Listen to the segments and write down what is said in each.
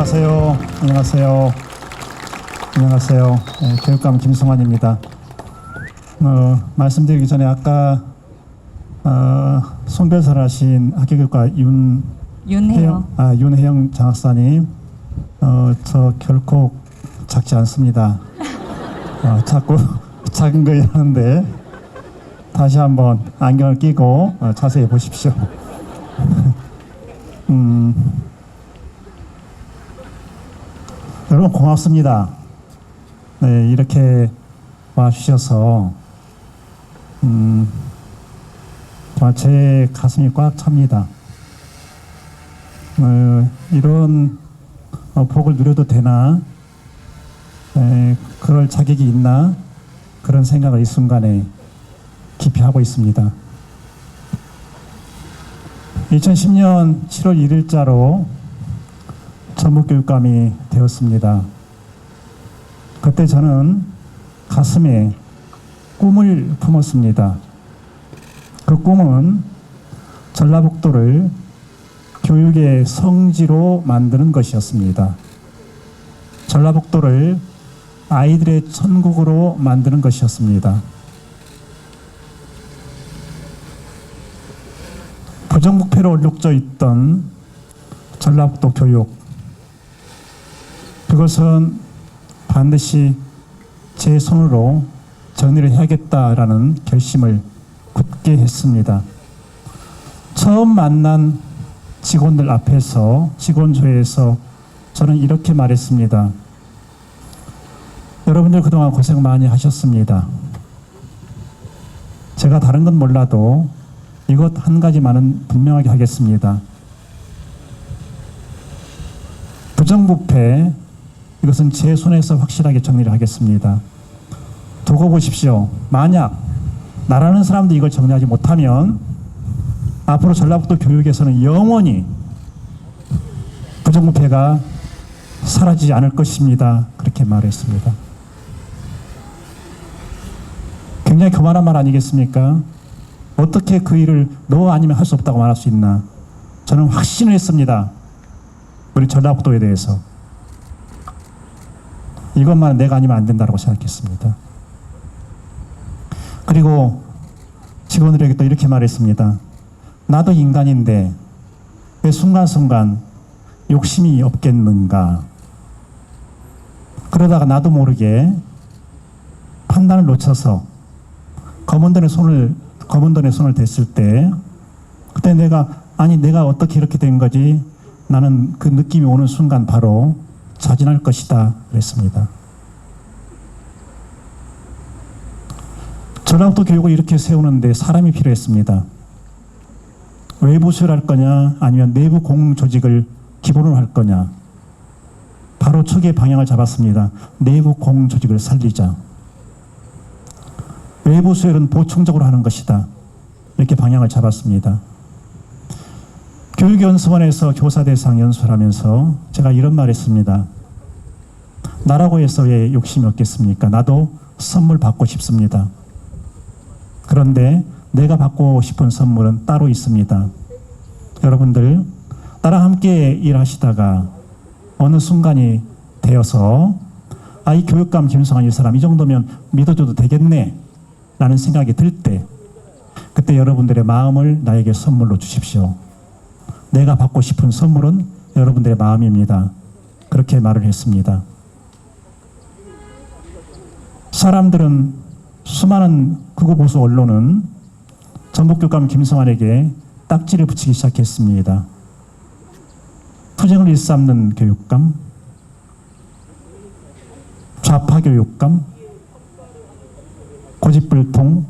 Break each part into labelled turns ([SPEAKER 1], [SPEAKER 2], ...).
[SPEAKER 1] 안녕하세요. 안녕하세요. 네, 교육감 김성환입니다. 어, 말씀드리기 전에 아까 어, 송별사를 하신 학교교육과 윤
[SPEAKER 2] 윤혜영.
[SPEAKER 1] 아, 윤혜영 장학사님, 어, 저 결코 작지 않습니다. 어, 자꾸 작은 거 이러는데 다시 한번 안경을 끼고 어, 자세히 보십시오. 음, 여러분 고맙습니다. 네, 이렇게 와주셔서 음, 제 가슴이 꽉 찹니다. 어, 이런 어, 복을 누려도 되나? 에, 그럴 자격이 있나? 그런 생각을 이 순간에 깊이 하고 있습니다. 2010년 7월 1일자로 전북교육감이 되었습니다. 그때 저는 가슴에 꿈을 품었습니다. 그 꿈은 전라북도를 교육의 성지로 만드는 것이었습니다. 전라북도를 아이들의 천국으로 만드는 것이었습니다. 부정부패로 얼룩져 있던 전라북도 교육. 그것은 반드시 제 손으로 정리를 해야겠다라는 결심을 굳게 했습니다. 처음 만난 직원들 앞에서 직원조회에서 저는 이렇게 말했습니다. 여러분들 그동안 고생 많이 하셨습니다. 제가 다른 건 몰라도 이것 한 가지만은 분명하게 하겠습니다. 부정부패 이것은 제 손에서 확실하게 정리를 하겠습니다. 두고 보십시오. 만약 나라는 사람들이 이걸 정리하지 못하면 앞으로 전라북도 교육에서는 영원히 부정부패가 사라지지 않을 것입니다. 그렇게 말했습니다. 굉장히 교만한 말 아니겠습니까? 어떻게 그 일을 너 아니면 할 수 없다고 말할 수 있나? 저는 확신을 했습니다. 우리 전라북도에 대해서. 이것만 내가 아니면 안 된다고 생각했습니다. 그리고 직원들에게 또 이렇게 말했습니다. 나도 인간인데 왜 순간순간 욕심이 없겠는가? 그러다가 나도 모르게 판단을 놓쳐서 검은 돈에 손을 검은 돈에 손을 댔을 때 그때 내가 아니 내가 어떻게 이렇게 된 거지? 나는 그 느낌이 오는 순간 바로 자진할 것이다 그랬습니다. 전라북도 교육을 이렇게 세우는데 사람이 필요했습니다. 외부 수혈할 거냐 아니면 내부 공 조직을 기본으로 할 거냐 바로 초기의 방향을 잡았습니다. 내부 공 조직을 살리자. 외부 수혈은 보충적으로 하는 것이다. 이렇게 방향을 잡았습니다. 교육연수원에서 교사 대상 연수를 하면서 제가 이런 말 했습니다. 나라고 해서 왜 욕심이 없겠습니까? 나도 선물 받고 싶습니다. 그런데 내가 받고 싶은 선물은 따로 있습니다. 여러분들, 나랑 함께 일하시다가 어느 순간이 되어서 아, 이 교육감 김성환 이 사람 이 정도면 믿어줘도 되겠네 라는 생각이 들 때 그때 여러분들의 마음을 나에게 선물로 주십시오. 내가 받고 싶은 선물은 여러분들의 마음입니다. 그렇게 말을 했습니다. 사람들은 수많은 극우 보수 언론은 전북교감 김성환에게 딱지를 붙이기 시작했습니다. 투쟁을 일삼는 교육감, 좌파 교육감, 고집불통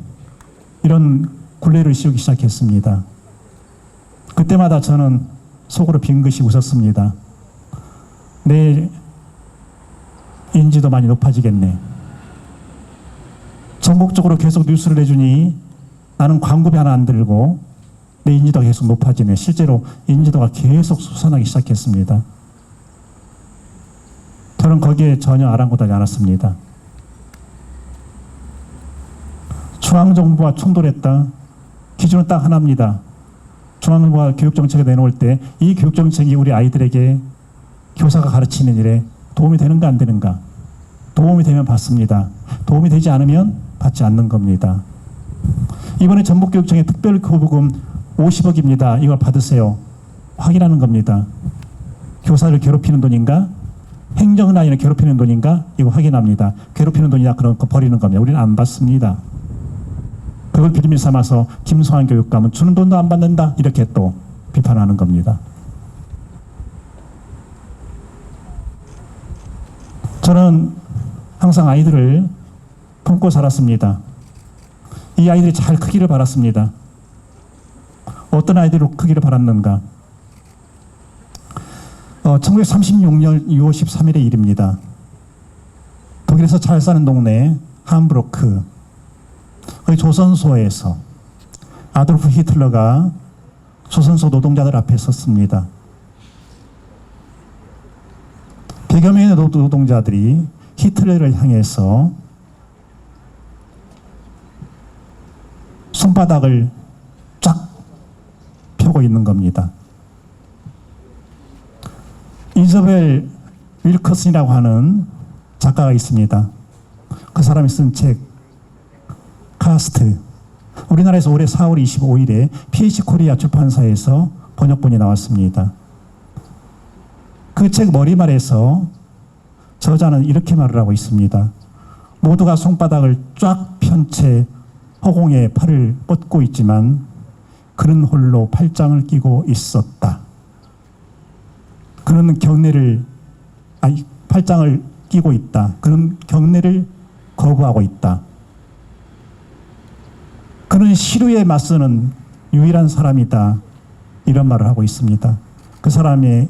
[SPEAKER 1] 이런 굴레를 씌우기 시작했습니다. 그때마다 저는 속으로 빙긋이 웃었습니다. 내 인지도 많이 높아지겠네. 전국적으로 계속 뉴스를 내주니 나는 광고비 하나 안 들고 내 인지도가 계속 높아지네. 실제로 인지도가 계속 솟아나기 시작했습니다. 저는 거기에 전혀 아랑곳하지 않았습니다. 중앙정부와 충돌했다. 기준은 딱 하나입니다. 중앙정부가 교육 정책을 내놓을 때 이 교육 정책이 우리 아이들에게 교사가 가르치는 일에 도움이 되는가 안 되는가? 도움이 되면 받습니다. 도움이 되지 않으면 받지 않는 겁니다. 이번에 전북교육청의 특별교부금 50억입니다. 이걸 받으세요. 확인하는 겁니다. 교사를 괴롭히는 돈인가? 행정 라인을 괴롭히는 돈인가? 이거 확인합니다. 괴롭히는 돈이나 그런 거 버리는 겁니다. 우리는 안 받습니다. 그걸 빌미 삼아서 김성환 교육감은 주는 돈도 안 받는다 이렇게 또 비판하는 겁니다. 저는 항상 아이들을 품고 살았습니다. 이 아이들이 잘 크기를 바랐습니다. 어떤 아이들로 크기를 바랐는가? 어, 1936년 6월 13일의 일입니다. 독일에서 잘 사는 동네 함부르크 그 조선소에서 아돌프 히틀러가 조선소 노동자들 앞에 섰습니다. 100여 명의 노- 노동자들이 히틀러를 향해서 손바닥을 쫙 펴고 있는 겁니다. 이저벨 윌커슨이라고 하는 작가가 있습니다. 그 사람이 쓴 책, 카스트. 우리나라에서 올해 4월 25일에 PH 코리아 출판사에서 번역본이 나왔습니다. 그 책 머리말에서 저자는 이렇게 말을 하고 있습니다. 모두가 손바닥을 쫙 편 채 허공에 팔을 뻗고 있지만 그는 홀로 팔짱을 끼고 있었다. 그는 경례를 아니 팔짱을 끼고 있다. 그는 경례를 거부하고 있다. 그는 시루에 맞서는 유일한 사람이다. 이런 말을 하고 있습니다. 그 사람의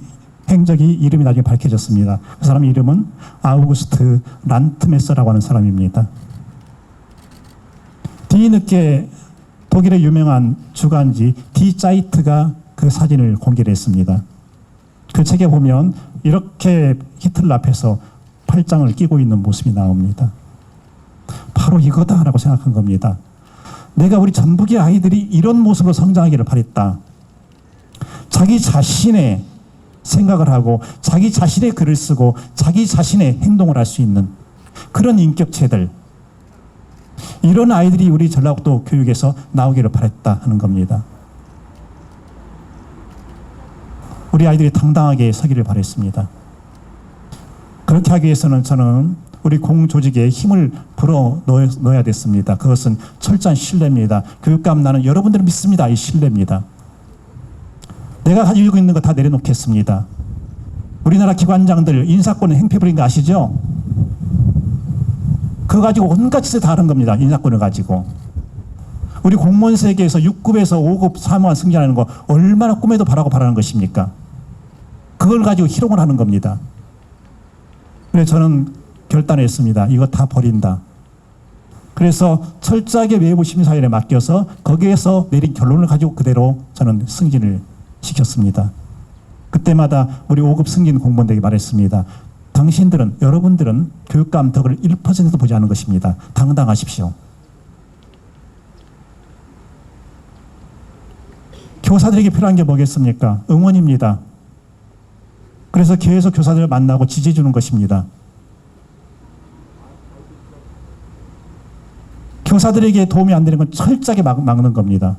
[SPEAKER 1] 행적이 이름이 나중에 밝혀졌습니다. 그 사람의 이름은 아우구스트 란트메서라고 하는 사람입니다. 뒤늦게 독일의 유명한 주간지 디 짜이트가 그 사진을 공개를 했습니다. 그 책에 보면 이렇게 히틀러 앞에서 팔짱을 끼고 있는 모습이 나옵니다. 바로 이거다라고 생각한 겁니다. 내가 우리 전북의 아이들이 이런 모습으로 성장하기를 바랬다. 자기 자신의 생각을 하고 자기 자신의 글을 쓰고 자기 자신의 행동을 할 수 있는 그런 인격체들 이런 아이들이 우리 전라북도 교육에서 나오기를 바랬다 하는 겁니다. 우리 아이들이 당당하게 서기를 바랬습니다. 그렇게 하기 위해서는 저는 우리 공조직에 힘을 불어 넣어야 됐습니다. 그것은 철저한 신뢰입니다. 교육감 나는 여러분들을 믿습니다. 이 신뢰입니다. 내가 가지고 있는 거 다 내려놓겠습니다. 우리나라 기관장들 인사권을 행패 부린 거 아시죠? 그거 가지고 온갖 짓을 다 하는 겁니다. 인사권을 가지고. 우리 공무원 세계에서 6급에서 5급 사무관 승진하는 거 얼마나 꿈에도 바라고 바라는 것입니까? 그걸 가지고 희롱을 하는 겁니다. 그래서 저는 결단했습니다. 이거 다 버린다. 그래서 철저하게 외부 심사위원회 맡겨서 거기에서 내린 결론을 가지고 그대로 저는 승진을 시켰습니다. 그때마다 우리 5급 승진 공무원들에게 말했습니다. 당신들은 여러분들은 교육감 덕을 1%도 보지 않은 것입니다. 당당하십시오. 교사들에게 필요한 게 뭐겠습니까? 응원입니다. 그래서 계속 교사들을 만나고 지지해 주는 것입니다. 교사들에게 도움이 안 되는 건 철저하게 막, 막는 겁니다.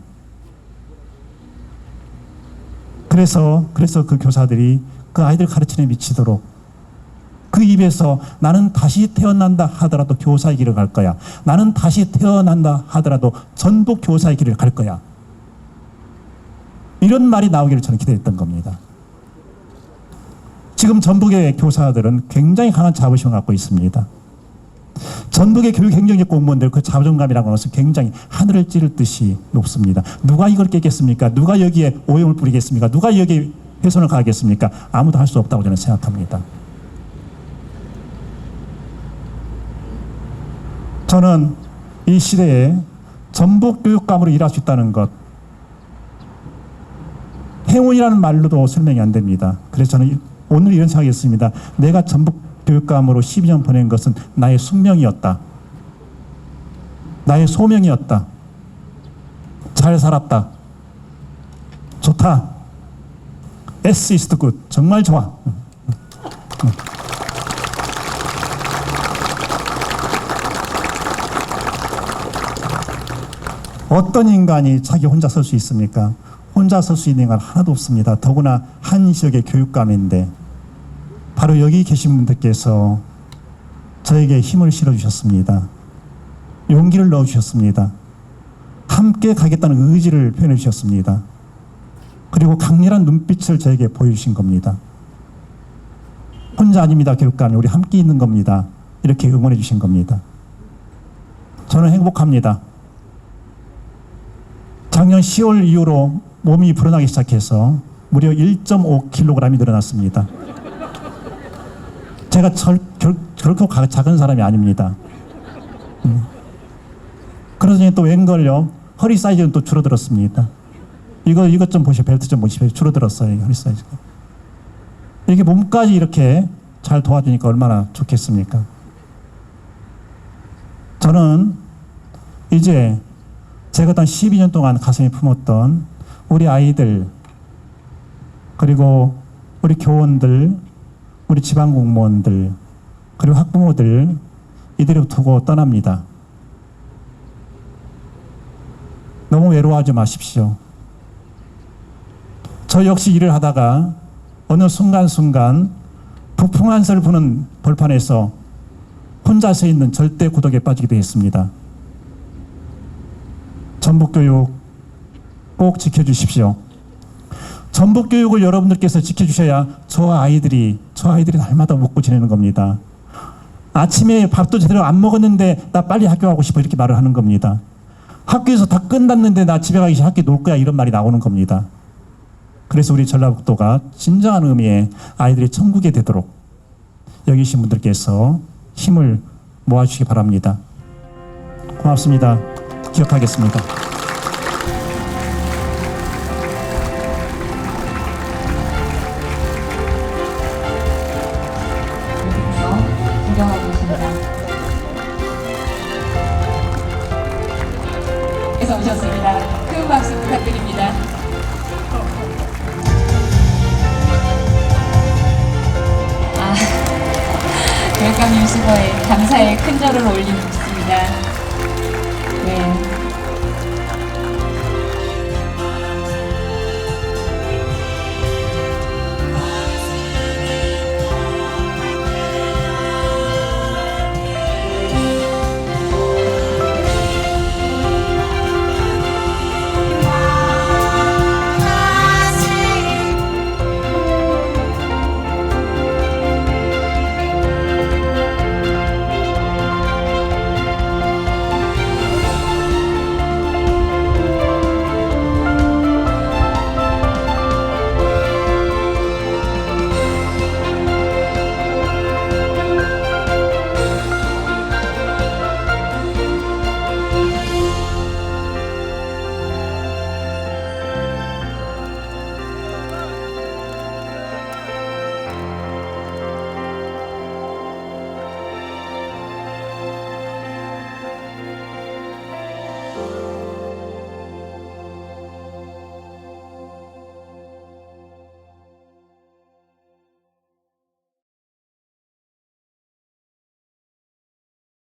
[SPEAKER 1] 그래서 그래서 그 교사들이 그 아이들 가르치는 미치도록 그 입에서 나는 다시 태어난다 하더라도 교사의 길을 갈 거야. 나는 다시 태어난다 하더라도 전북 교사의 길을 갈 거야. 이런 말이 나오기를 저는 기대했던 겁니다. 지금 전북의 교사들은 굉장히 강한 자부심을 갖고 있습니다. 전북의 교육 행정직 공무원들 그 자존감이라고 하는 것은 굉장히 하늘을 찌를 듯이 높습니다. 누가 이걸 깨겠습니까? 누가 여기에 오염을 뿌리겠습니까? 누가 여기에 훼손을 가하겠습니까? 아무도 할 수 없다고 저는 생각합니다. 저는 이 시대에 전북 교육감으로 일할 수 있다는 것 행운이라는 말로도 설명이 안 됩니다. 그래서 저는 오늘 이런 생각했습니다. 내가 전북 교육감으로 12년 보낸 것은 나의 숙명이었다. 나의 소명이었다. 잘 살았다. 좋다. S is good. 정말 좋아. 어떤 인간이 자기 혼자 설 수 있습니까? 혼자 설 수 있는 건 하나도 없습니다. 더구나 한 지역의 교육감인데 바로 여기 계신 분들께서 저에게 힘을 실어 주셨습니다. 용기를 넣어 주셨습니다. 함께 가겠다는 의지를 표현해 주셨습니다. 그리고 강렬한 눈빛을 저에게 보여주신 겁니다. 혼자 아닙니다, 교육감이. 우리 함께 있는 겁니다. 이렇게 응원해 주신 겁니다. 저는 행복합니다. 작년 10월 이후로 몸이 불어나기 시작해서 무려 1.5kg이 늘어났습니다. 제가 절, 결, 결코 가- 작은 사람이 아닙니다. 음. 그러더니 또 웬걸요? 허리 사이즈는 또 줄어들었습니다. 이거 이것 좀 보시오. 벨트 좀 보시오. 줄어들었어요. 이 허리 사이즈가. 이게 몸까지 이렇게 잘 도와주니까 얼마나 좋겠습니까? 저는 이제 제가 단 12년 동안 가슴에 품었던 우리 아이들 그리고 우리 교원들 우리 지방 공무원들 그리고 학부모들 이들을 두고 떠납니다. 너무 외로워하지 마십시오. 저 역시 일을 하다가 어느 순간순간 부풍한설 부는 벌판에서 혼자 서 있는 절대 고독에 빠지게 되었습니다. 전북교육 꼭 지켜주십시오. 전북교육을 여러분들께서 지켜주셔야 저 아이들이 저 아이들이 날마다 먹고 지내는 겁니다. 아침에 밥도 제대로 안 먹었는데 나 빨리 학교 가고 싶어 이렇게 말을 하는 겁니다. 학교에서 다 끝났는데 나 집에 가기 전에 학교 놀 거야 이런 말이 나오는 겁니다. 그래서 우리 전라북도가 진정한 의미의 아이들이 천국에 되도록 여기 계신 분들께서 힘을 모아주시기 바랍니다. 고맙습니다.
[SPEAKER 2] 기억하겠습니다. 아, 교육감님 수고에 감사의 큰 절을 올리겠습니다.